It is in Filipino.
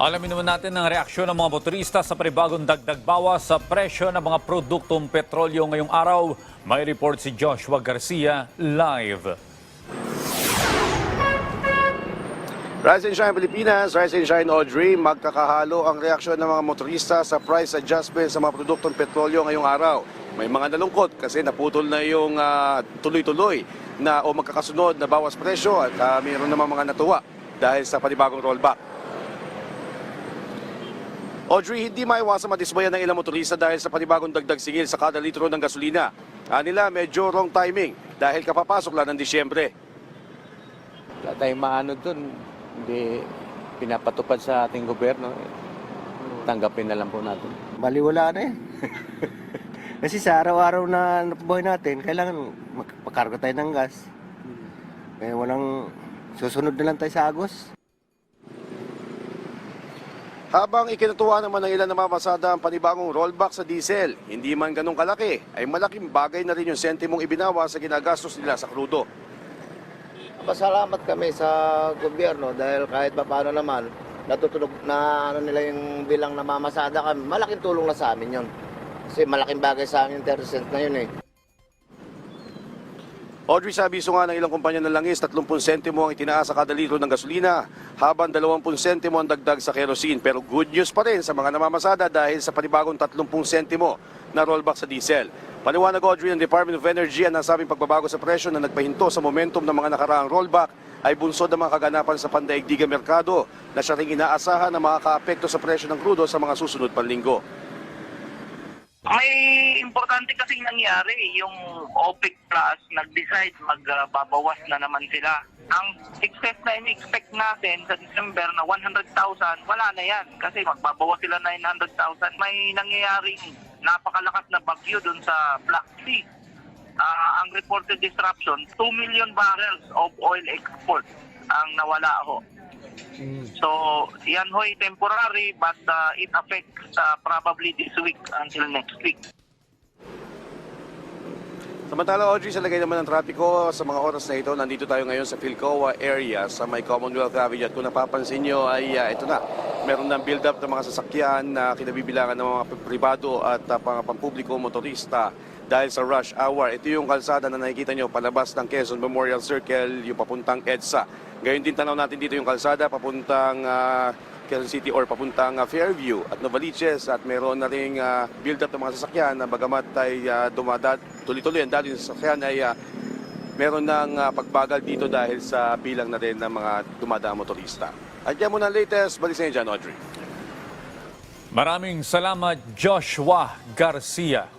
Alamin naman natin ang reaksyon ng mga motorista sa panibagong dagdag bawas sa presyo ng mga produktong petrolyo ngayong araw. May report si Joshua Garcia live. Rise and Shine Pilipinas, Rise and Shine Audrey, magkakahalo ang reaksyon ng mga motorista sa price adjustment sa mga produktong petrolyo ngayong araw. May mga nalungkot kasi naputol na yung ah, tuloy-tuloy na o magkakasunod na bawas presyo at ah, mayroon naman mga natuwa dahil sa panibagong rollback. Audrey, hindi maiwasan madisbayan ng ilang motorista dahil sa panibagong dagdag singil sa kada litro ng gasolina. Anila, medyo wrong timing dahil kapapasok lang ng Disyembre. Wala tayong maano dun. Hindi pinapatupad sa ating gobyerno. Tanggapin na lang po natin. baliwala na eh. Kasi sa araw-araw na buhay natin, kailangan magpakarga tayo ng gas. Eh, walang susunod na lang tayo sa Agos. Habang ikinatuwa naman ng ilan na mamasada ang panibagong rollback sa diesel, hindi man ganong kalaki, ay malaking bagay na rin yung sentimong ibinawa sa ginagastos nila sa krudo. Pasalamat kami sa gobyerno dahil kahit pa paano naman natutulog na ano nila yung bilang namamasada kami. Malaking tulong na sa amin yon. Kasi malaking bagay sa amin yung 30 cents na yun eh. Audrey, sa abiso nga ng ilang kumpanya ng langis, 30 sentimo ang itinaas sa kada litro ng gasolina, habang 20 sentimo ang dagdag sa kerosene. Pero good news pa rin sa mga namamasada dahil sa panibagong 30 sentimo na rollback sa diesel. Paliwanag Audrey ng Department of Energy ang nasabing pagbabago sa presyo na nagpahinto sa momentum ng mga nakaraang rollback ay bunsod ng mga kaganapan sa pandaigdigang merkado na siya ring inaasahan na makakaapekto sa presyo ng krudo sa mga susunod pang linggo. May importante kasing nangyari, yung OPEC Plus nag-decide magbabawas na naman sila. Ang excess na in-expect natin sa December na 100,000, wala na yan. Kasi magbabawas sila 900,000. May nangyayaring napakalakas na bagyo dun sa Black Sea. Ah, ang reported disruption, 2 million barrels of oil export ang nawala ho. So, yan ho'y temporary but uh, it affects uh, probably this week until next week. Samantala, Audrey, sa lagay naman ng trapiko sa mga oras na ito, nandito tayo ngayon sa Philcoa area sa may Commonwealth Avenue. At kung napapansin nyo ay uh, ito na, meron ng build-up ng mga sasakyan na kinabibilangan ng mga pribado at uh, pampubliko motorista dahil sa rush hour. Ito yung kalsada na nakikita nyo palabas ng Quezon Memorial Circle, yung papuntang EDSA. Ngayon din tanaw natin dito yung kalsada papuntang ah, Quezon City or papuntang ah, Fairview at Novaliches at meron na ring ah, build-up ng mga sasakyan na bagamat ay uh, dumadad, tuloy-tuloy ang dali ng sasakyan ay ah, meron ng ah, pagbagal dito dahil sa bilang na rin ng mga dumadaang motorista. At yan muna latest. Balik sa dyan, Audrey. Maraming salamat Joshua Garcia.